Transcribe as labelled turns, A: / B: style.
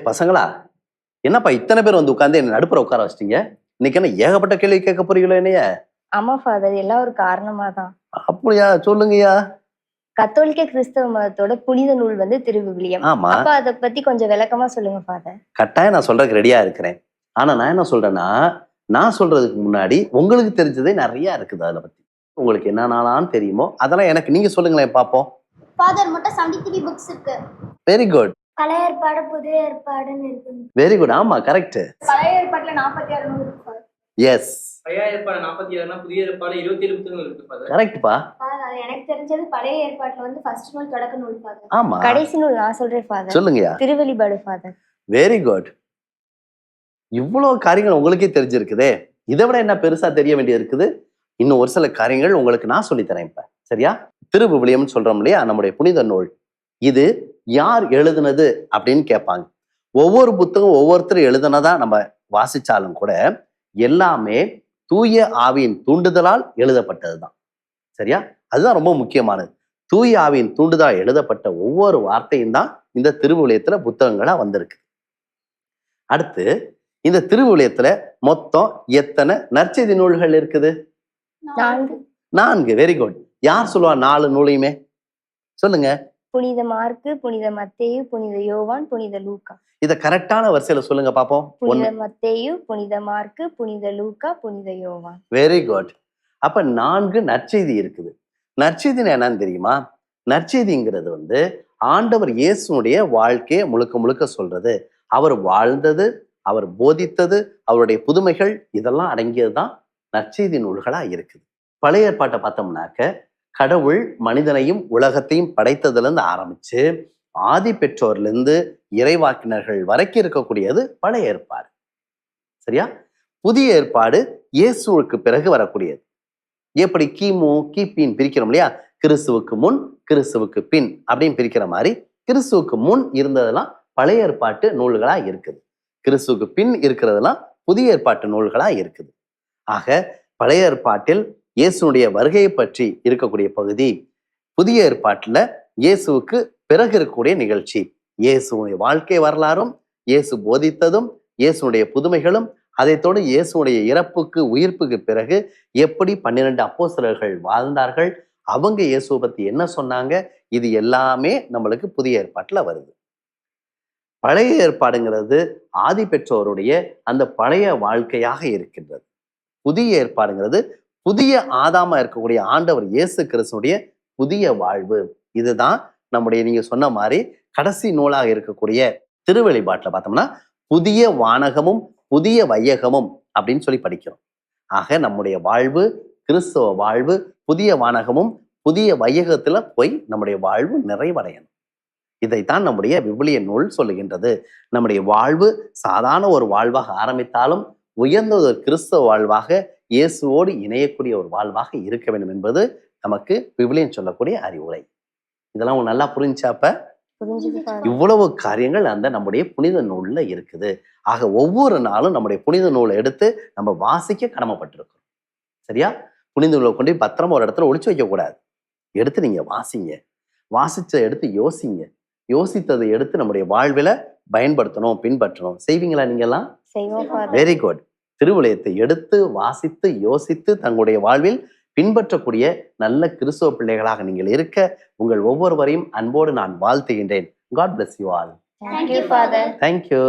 A: பசங்களா? என்னப்பா இத்தனை பேர் வந்து உட்காந்து என்ன நடுப்புற உட்கார வச்சிட்டீங்க? இன்னைக்கு என்ன ஏகப்பட்ட கேள்வி கேட்க போறீங்களோ என்னைய?
B: ஆமா ஃபாதர் எல்லாம் ஒரு காரணமா தான்
A: அப்படியா? சொல்லுங்கய்யா.
B: கத்தோலிக்க கிறிஸ்தவ மதத்தோட புனித நூல் வந்து திருவிவிலியம்.
A: ஆமா.
B: அப்ப அத பத்தி கொஞ்சம் விளக்கமா சொல்லுங்க ஃபாதர்
A: கட்டாயம் நான் சொல்றதுக்கு ரெடியா இருக்கிறேன். ஆனா நான் என்ன சொல்றேன்னா நான் சொல்றதுக்கு முன்னாடி உங்களுக்கு தெரிஞ்சதே நிறைய இருக்குது அதுல பத்தி. உங்களுக்கு என்னென்னலாம் தெரியுமோ? அதெல்லாம் எனக்கு நீங்க சொல்லுங்களேன் பார்ப்போம்
C: ஃபாதர் மட்டும் செவன்டி த்ரீ புக்ஸ் இருக்கு.
A: வெரி குட்
C: பழைய ஏற்பாடு புதிய ஏற்பாடுன்னு இருக்கு
A: வெரி குட் ஆமா கரெக்ட்
C: பழைய ஏற்பாட்டுல நாற்பத்தி ஆறு நூறு இருக்கு father.
A: எஸ்
D: பழைய ஏற்பாடு நாற்பத்தி ஆறுனா புதிய ஏற்பாடு இருபத்தி ஏழு புத்தகங்கள் இருக்கு ஃபாதர்
A: கரெக்ட்பா
C: Father, அது எனக்கு தெரிஞ்சது பழைய ஏற்பாட்டுல வந்து ஃபர்ஸ்ட் நூல் தொடக்க நூல் ஃபாதர்
A: ஆமா.
B: கடைசி நூல் நான் சொல்றேன் ஃபாதர்
A: சொல்லுங்கய்யா.
B: திருவெளிபாடு ஃபாதர்
A: வெரி குட் இவ்வளவு காரியங்கள் உங்களுக்கே தெரிஞ்சிருக்குதே. இதை விட என்ன பெருசா தெரிய வேண்டியது இருக்குது? இன்னும் ஒரு சில காரியங்கள் உங்களுக்கு நான் சொல்லித் தரேன் இப்ப. சரியா? திருவிவிலியம்னு சொல்றோம் இல்லையா? நம்முடைய புனித நூல். இது யார் எழுதுனது அப்படின்னு கேட்பாங்க. ஒவ்வொரு புத்தகம் ஒவ்வொருத்தர் எழுதுனதா நம்ம வாசிச்சாலும் கூட எல்லாமே தூய ஆவியின் தூண்டுதலால் எழுதப்பட்டதுதான். சரியா? அதுதான் ரொம்ப முக்கியமானது. தூய ஆவியின் தூண்டுதலால் எழுதப்பட்ட ஒவ்வொரு வார்த்தையும் தான் இந்த திருவிவிலியத்துல புத்தகங்களா வந்திருக்கு. அடுத்து இந்த திருவிவிலியத்துல மொத்தம் எத்தனை நற்செய்தி நூல்கள் இருக்குது?
B: நான்கு.
A: நான்கு. வெரி குட் யார் சொல்லுவா? நாலு நூலையுமே? சொல்லுங்க.
B: புனித மார்க்கு புனித மத்தேயு புனித யோவான் புனித லூக்கா.
A: இத கரெக்டான வரிசையில சொல்லுங்க பாப்போம்.
B: புனித மத்தேயு புனித மார்க்கு புனித லூக்கா புனித யோவான்.
A: வெரி குட் அப்ப நான்கு நற்செய்தி இருக்குது. நற்செய்தின்னு என்னன்னு தெரியுமா? நற்செய்திங்கிறது வந்து ஆண்டவர் இயேசுனுடைய வாழ்க்கையை முழுக்க முழுக்க சொல்றது. அவர் வாழ்ந்தது அவர் போதித்தது அவருடைய புதுமைகள் இதெல்லாம் அடங்கியது தான் நற்செய்தி நூல்களா இருக்குது. பழைய ஏற்பாட்டை பார்த்தோம்னாக்க கடவுள் மனிதனையும் உலகத்தையும் படைத்ததுல இருந்து ஆரம்பிச்சு ஆதி பெற்றோர்ல இருந்து இறைவாக்கினர்கள் வரைக்கும் இருக்கக்கூடியது பழைய ஏற்பாடு. சரியா? புதிய ஏற்பாடு இயேசுவுக்கு பிறகு வரக்கூடியது. எப்படி? கிமு கிபின்னு பிரிக்கிறோம் இல்லையா? கிறிஸ்துவுக்கு முன் கிறிஸ்துவுக்கு பின் அப்படின்னு பிரிக்கிற மாதிரி கிறிஸ்துவுக்கு முன் இருந்ததெல்லாம் பழைய ஏற்பாட்டு நூல்களா இருக்குது. கிறிஸ்துவுக்கு பின் இருக்கிறதெல்லாம் புதிய ஏற்பாட்டு நூல்களா இருக்குது. ஆக பழைய ஏற்பாட்டில் இயேசுனுடைய வருகையை பற்றி இருக்கக்கூடிய பகுதி புதிய ஏற்பாட்டுல இயேசுவுக்கு பிறகு இருக்கக்கூடிய நிகழ்ச்சி. இயேசுடைய வாழ்க்கை வரலாறும் இயேசு போதித்ததும் இயேசுடைய புதுமைகளும் அதைத்தோடு இயேசுடைய இறப்புக்கு உயிர்ப்புக்கு பிறகு எப்படி பன்னிரண்டு அப்போசலர்கள் வாழ்ந்தார்கள் அவங்க இயேசுவை பற்றி என்ன சொன்னாங்க இது எல்லாமே நம்மளுக்கு புதிய ஏற்பாட்டுல வருது. பழைய ஏற்பாடுங்கிறது ஆதி பெற்றோருடைய அந்த பழைய வாழ்க்கையாக இருக்கின்றது. புதிய ஏற்பாடுங்கிறது புதிய ஆதாமா இருக்கக்கூடிய ஆண்டவர் இயேசு கிறிஸ்துடைய புதிய வாழ்வு. இதுதான் நம்முடைய நீங்க சொன்ன மாதிரி கடைசி நூலாக இருக்கக்கூடிய திருவெளிப்பாட்டுல பார்த்தோம்னா புதிய வானகமும் புதிய வையகமும் அப்படின்னு சொல்லி படிக்கிறோம். ஆக நம்முடைய வாழ்வு கிறிஸ்தவ வாழ்வு புதிய வானகமும் புதிய வையகத்துல போய் நம்முடைய வாழ்வு நிறைவடையணும். இதைத்தான் நம்முடைய விவிலிய நூல் சொல்லுகின்றது. நம்முடைய வாழ்வு சாதாரண ஒரு வாழ்வாக ஆரம்பித்தாலும் உயர்ந்த ஒரு கிறிஸ்தவ வாழ்வாக இயேசுவோடு இணையக்கூடிய ஒரு வாழ்வாக இருக்க வேண்டும் என்பது நமக்கு விவிலியம் சொல்லக்கூடிய அறிவுரை. இதெல்லாம் உங்களுக்கு நல்லா புரிஞ்சாப்ப இவ்வளவு காரியங்கள் அந்த நம்முடைய புனித நூல்ல இருக்குது. ஆக ஒவ்வொரு நாளும் நம்முடைய புனித நூலை எடுத்து நம்ம வாசிக்க கடமைப்பட்டிருக்கோம் சரியா? புனித நூலை கொண்டு பத்திரமா ஒரு இடத்துல ஒளிச்சு வைக்க கூடாது எடுத்து நீங்க வாசிங்க. வாசிச்ச எடுத்து யோசிங்க. யோசித்ததை எடுத்து நம்முடைய வாழ்வில பயன்படுத்தணும் பின்பற்றணும். செய்வீங்களா நீங்கெல்லாம்?
B: செய்வோம் ஃபாதர்
A: வெரி குட் திருவிளையத்தை எடுத்து வாசித்து யோசித்து தங்களுடைய வாழ்வில் பின்பற்றக்கூடிய நல்ல கிறிஸ்தவ பிள்ளைகளாக நீங்கள் இருக்க உங்கள் ஒவ்வொருவரையும் அன்போடு நான் வாழ்த்துகின்றேன். God bless you all thank you